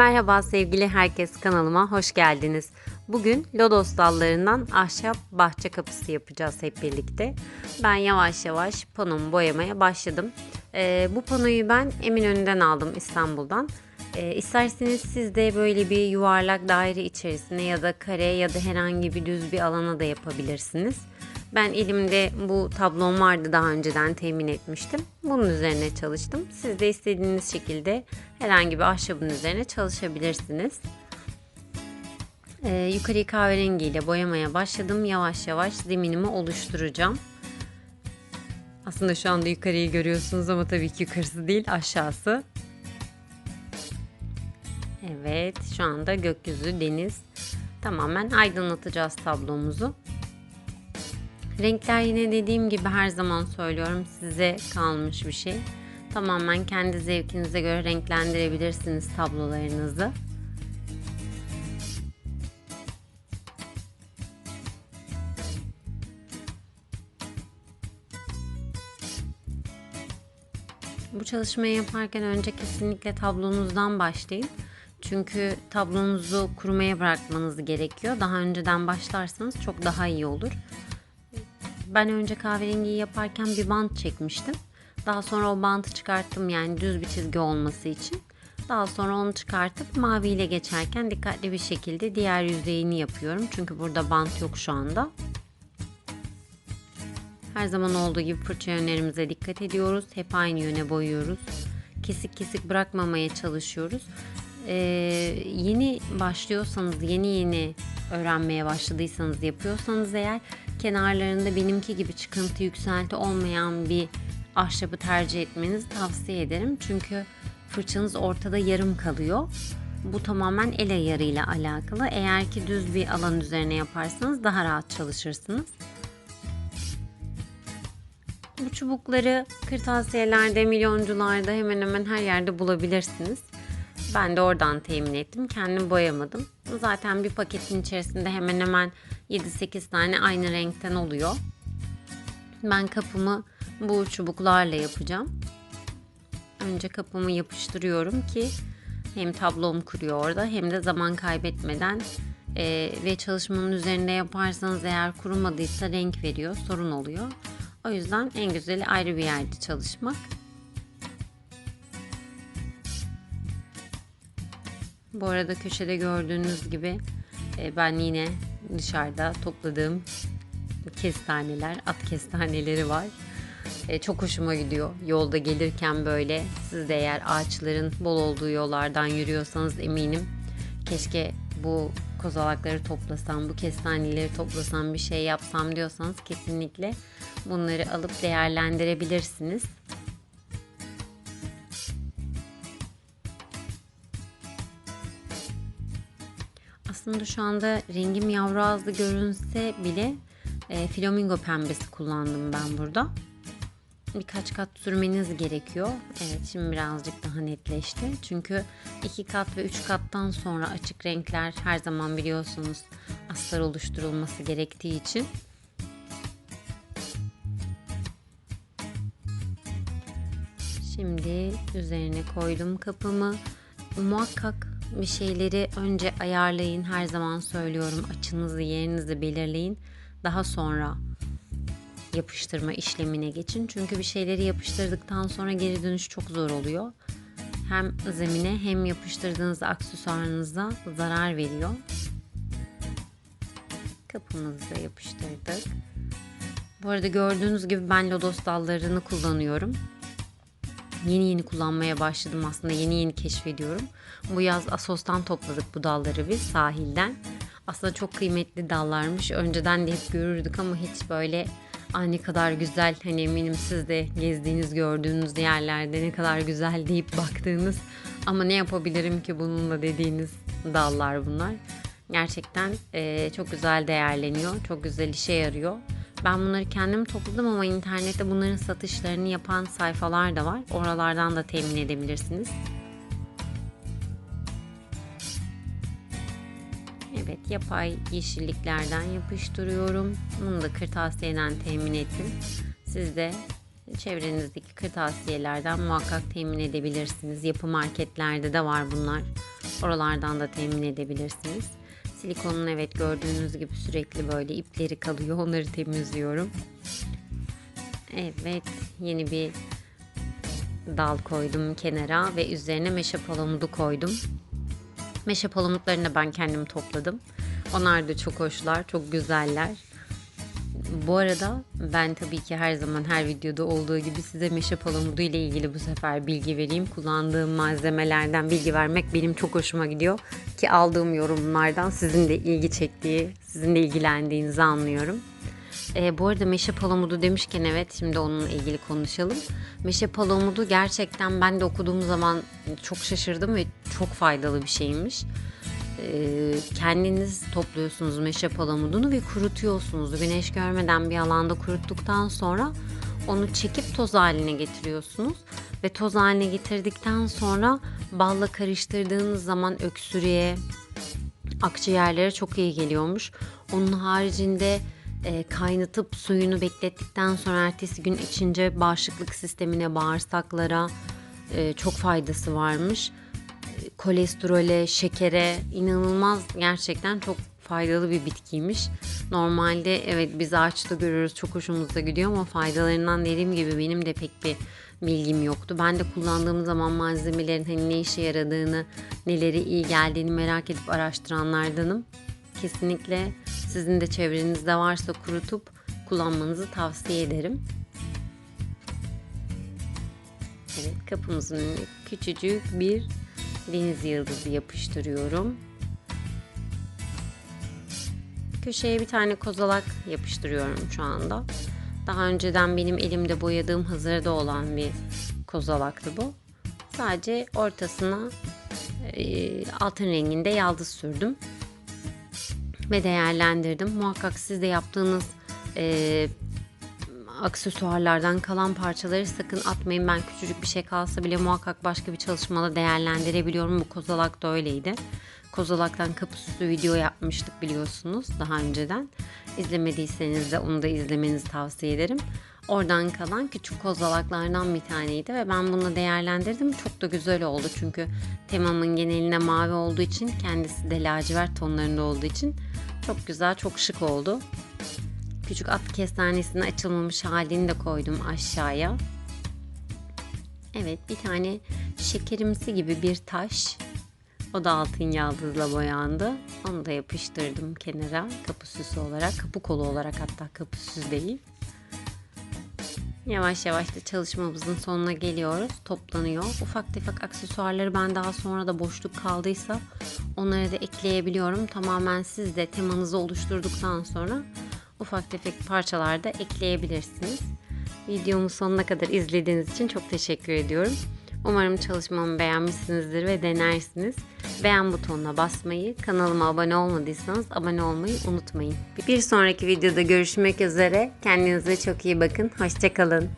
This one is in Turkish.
Merhaba sevgili herkes kanalıma hoş geldiniz. Bugün lodos dallarından ahşap bahçe kapısı yapacağız hep birlikte. Ben yavaş yavaş panomu boyamaya başladım. Ee, bu panoyu ben Eminönü'nden aldım İstanbul'dan. Ee, isterseniz siz de böyle bir yuvarlak daire içerisine ya da kare ya da herhangi bir düz bir alana da yapabilirsiniz. Ben elimde bu tablom vardı daha önceden temin etmiştim. Bunun üzerine çalıştım. Siz de istediğiniz şekilde herhangi bir ahşabın üzerine çalışabilirsiniz. Ee, yukarıyı kahverengiyle boyamaya başladım. Yavaş yavaş zeminimi oluşturacağım. Aslında şu anda yukarıyı görüyorsunuz ama tabii ki yukarısı değil aşağısı. Evet şu anda gökyüzü, deniz tamamen aydınlatacağız tablomuzu. Renkler yine dediğim gibi her zaman söylüyorum size kalmış bir şey. Tamamen kendi zevkinize göre renklendirebilirsiniz tablolarınızı. Bu çalışmayı yaparken önce kesinlikle tablonuzdan başlayın. Çünkü tablonuzu kurumaya bırakmanız gerekiyor. Daha önceden başlarsanız çok daha iyi olur. Ben önce kahverengiyi yaparken bir bant çekmiştim. Daha sonra o bantı çıkarttım yani düz bir çizgi olması için. Daha sonra onu çıkartıp maviyle geçerken dikkatli bir şekilde diğer yüzeyini yapıyorum. Çünkü burada bant yok şu anda. Her zaman olduğu gibi fırça yönlerimize dikkat ediyoruz. Hep aynı yöne boyuyoruz. Kesik kesik bırakmamaya çalışıyoruz. Ee, yeni başlıyorsanız, yeni yeni öğrenmeye başladıysanız, yapıyorsanız eğer kenarlarında benimki gibi çıkıntı yükselti olmayan bir ahşabı tercih etmenizi tavsiye ederim. Çünkü fırçanız ortada yarım kalıyor. Bu tamamen el ayarıyla alakalı. Eğer ki düz bir alan üzerine yaparsanız daha rahat çalışırsınız. Bu çubukları kırtasiyelerde, milyoncularda hemen hemen her yerde bulabilirsiniz. Ben de oradan temin ettim. Kendim boyamadım. Zaten bir paketin içerisinde hemen hemen 7-8 tane aynı renkten oluyor. Ben kapımı bu çubuklarla yapacağım. Önce kapımı yapıştırıyorum ki hem tablom kuruyor orada hem de zaman kaybetmeden e, ve çalışmanın üzerinde yaparsanız eğer kurumadıysa renk veriyor, sorun oluyor. O yüzden en güzeli ayrı bir yerde çalışmak. Bu arada köşede gördüğünüz gibi e, ben yine dışarıda topladığım kestaneler, at kestaneleri var. E, çok hoşuma gidiyor. Yolda gelirken böyle siz de eğer ağaçların bol olduğu yollardan yürüyorsanız eminim keşke bu kozalakları toplasam, bu kestaneleri toplasam, bir şey yapsam diyorsanız kesinlikle bunları alıp değerlendirebilirsiniz. Aslında şu anda rengim yavru ağızlı görünse bile e, flamingo pembesi kullandım ben burada. Birkaç kat sürmeniz gerekiyor. Evet şimdi birazcık daha netleşti. Çünkü iki kat ve üç kattan sonra açık renkler her zaman biliyorsunuz astar oluşturulması gerektiği için. Şimdi üzerine koydum kapımı. Muhakkak bir şeyleri önce ayarlayın. Her zaman söylüyorum açınızı, yerinizi belirleyin. Daha sonra yapıştırma işlemine geçin. Çünkü bir şeyleri yapıştırdıktan sonra geri dönüş çok zor oluyor. Hem zemine hem yapıştırdığınız aksesuarınıza zarar veriyor. Kapımızı da yapıştırdık. Bu arada gördüğünüz gibi ben lodos dallarını kullanıyorum. Yeni yeni kullanmaya başladım aslında yeni yeni keşfediyorum. Bu yaz Asos'tan topladık bu dalları biz sahilden. Aslında çok kıymetli dallarmış. Önceden de hep görürdük ama hiç böyle Aa, ne kadar güzel hani eminim siz de gezdiğiniz gördüğünüz yerlerde ne kadar güzel deyip baktığınız ama ne yapabilirim ki bununla dediğiniz dallar bunlar. Gerçekten e, çok güzel değerleniyor. Çok güzel işe yarıyor. Ben bunları kendim topladım ama internette bunların satışlarını yapan sayfalar da var. Oralardan da temin edebilirsiniz. Evet yapay yeşilliklerden yapıştırıyorum. Bunu da kırtasiyeden temin ettim. Siz de çevrenizdeki kırtasiyelerden muhakkak temin edebilirsiniz. Yapı marketlerde de var bunlar. Oralardan da temin edebilirsiniz. Silikonun evet gördüğünüz gibi sürekli böyle ipleri kalıyor. Onları temizliyorum. Evet yeni bir dal koydum kenara ve üzerine meşe palamudu koydum. Meşe palamutlarını da ben kendim topladım. Onlar da çok hoşlar, çok güzeller. Bu arada ben tabii ki her zaman her videoda olduğu gibi size meşe palamudu ile ilgili bu sefer bilgi vereyim. Kullandığım malzemelerden bilgi vermek benim çok hoşuma gidiyor. Ki aldığım yorumlardan sizin de ilgi çektiği, sizin de ilgilendiğinizi anlıyorum. E, bu arada meşe palamudu demişken evet şimdi onunla ilgili konuşalım. Meşe palamudu gerçekten ben de okuduğum zaman çok şaşırdım ve çok faydalı bir şeymiş. E, kendiniz topluyorsunuz meşe palamudunu ve kurutuyorsunuz. Güneş görmeden bir alanda kuruttuktan sonra onu çekip toz haline getiriyorsunuz. Ve toz haline getirdikten sonra balla karıştırdığınız zaman öksürüğe, akciğerlere çok iyi geliyormuş. Onun haricinde e, kaynatıp suyunu beklettikten sonra ertesi gün içince bağışıklık sistemine, bağırsaklara e, çok faydası varmış. Kolesterole, şekere inanılmaz gerçekten çok faydalı bir bitkiymiş. Normalde evet biz ağaçta görüyoruz çok hoşumuza gidiyor ama faydalarından dediğim gibi benim de pek bir bilgim yoktu. Ben de kullandığım zaman malzemelerin hani ne işe yaradığını, neleri iyi geldiğini merak edip araştıranlardanım. Kesinlikle sizin de çevrenizde varsa kurutup kullanmanızı tavsiye ederim. Evet kapımızın küçücük bir deniz yıldızı yapıştırıyorum. Köşeye bir tane kozalak yapıştırıyorum şu anda. Daha önceden benim elimde boyadığım hazırda olan bir kozalaktı bu. Sadece ortasına e, altın renginde yaldız sürdüm ve değerlendirdim. Muhakkak siz de yaptığınız e, aksesuarlardan kalan parçaları sakın atmayın. Ben küçücük bir şey kalsa bile muhakkak başka bir çalışmada değerlendirebiliyorum. Bu kozalak da öyleydi. Kozalaktan kapı video yapmıştık biliyorsunuz daha önceden. İzlemediyseniz de onu da izlemenizi tavsiye ederim. Oradan kalan küçük kozalaklardan bir taneydi ve ben bunu değerlendirdim. Çok da güzel oldu çünkü temamın genelinde mavi olduğu için kendisi de lacivert tonlarında olduğu için çok güzel, çok şık oldu. Küçük at kestanesinin açılmamış halini de koydum aşağıya. Evet bir tane şekerimsi gibi bir taş. O da altın yaldızla boyandı. Onu da yapıştırdım kenara kapı süsü olarak. Kapı kolu olarak hatta kapı süsü değil. Yavaş yavaş da çalışmamızın sonuna geliyoruz. Toplanıyor. Ufak tefek aksesuarları ben daha sonra da boşluk kaldıysa onları da ekleyebiliyorum. Tamamen siz de temanızı oluşturduktan sonra ufak tefek parçalar da ekleyebilirsiniz. Videomu sonuna kadar izlediğiniz için çok teşekkür ediyorum. Umarım çalışmamı beğenmişsinizdir ve denersiniz. Beğen butonuna basmayı, kanalıma abone olmadıysanız abone olmayı unutmayın. Bir sonraki videoda görüşmek üzere. Kendinize çok iyi bakın. Hoşçakalın.